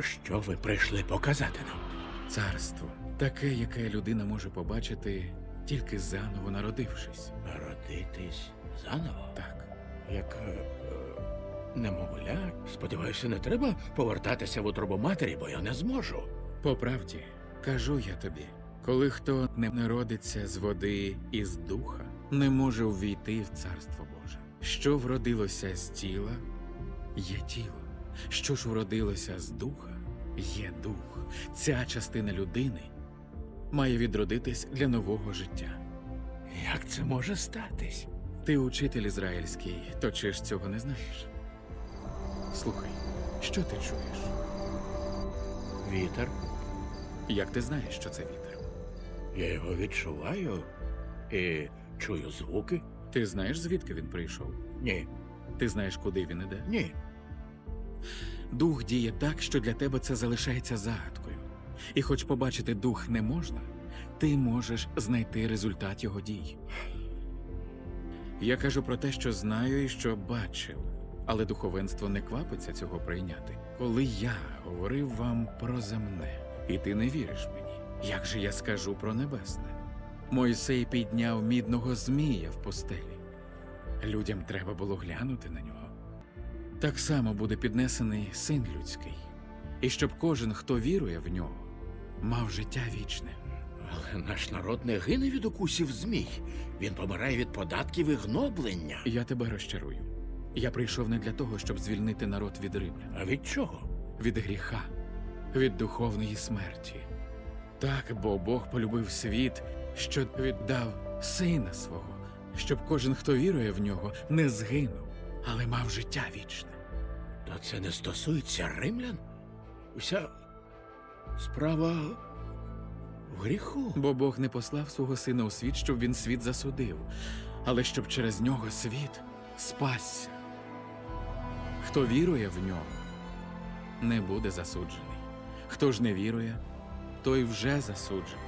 Що ви прийшли показати нам? Царство таке, яке людина може побачити тільки заново народившись. Народитись заново? Так, Як е, е, немовля? Сподіваюся, не треба повертатися в утробу матері, бо я не зможу. по правді, кажу я тобі, коли хто не народиться з води і з духа, не може увійти в царство Боже. Що вродилося з тіла, є тіло. Що ж вродилося з духа, є дух. Ця частина людини має відродитись для нового життя. Як це може статись? Ти учитель ізраїльський, то чи ж цього не знаєш? Слухай, що ти чуєш? Вітер. Як ти знаєш, що це вітер? Я його відчуваю і чую звуки. Ти знаєш, звідки він прийшов? Ні, Ти знаєш, куди він іде? ні. Дух діє так, що для тебе це залишається загадкою. І хоч побачити дух не можна, ти можеш знайти результат його дій. Я кажу про те, що знаю і що бачив, але духовенство не квапиться цього прийняти. Коли я говорив вам про земне, і ти не віриш мені, як же я скажу про небесне? Мойсей підняв мідного змія в постелі. Людям треба було глянути на нього. Так само буде піднесений син людський, і щоб кожен, хто вірує в нього, мав життя вічне. Але наш народ не гине від укусів змій. Він помирає від податків і гноблення. Я тебе розчарую. Я прийшов не для того, щоб звільнити народ від римлян, А від чого? від гріха, від духовної смерті. Так, бо Бог полюбив світ, що віддав сина свого, щоб кожен, хто вірує в нього, не згинув, але мав життя вічне. Та це не стосується римлян. Вся справа в гріху. Бо Бог не послав свого сина у світ, щоб він світ засудив, але щоб через нього світ спасся. Хто вірує в нього, не буде засуджений. Хто ж не вірує, той вже засуджений.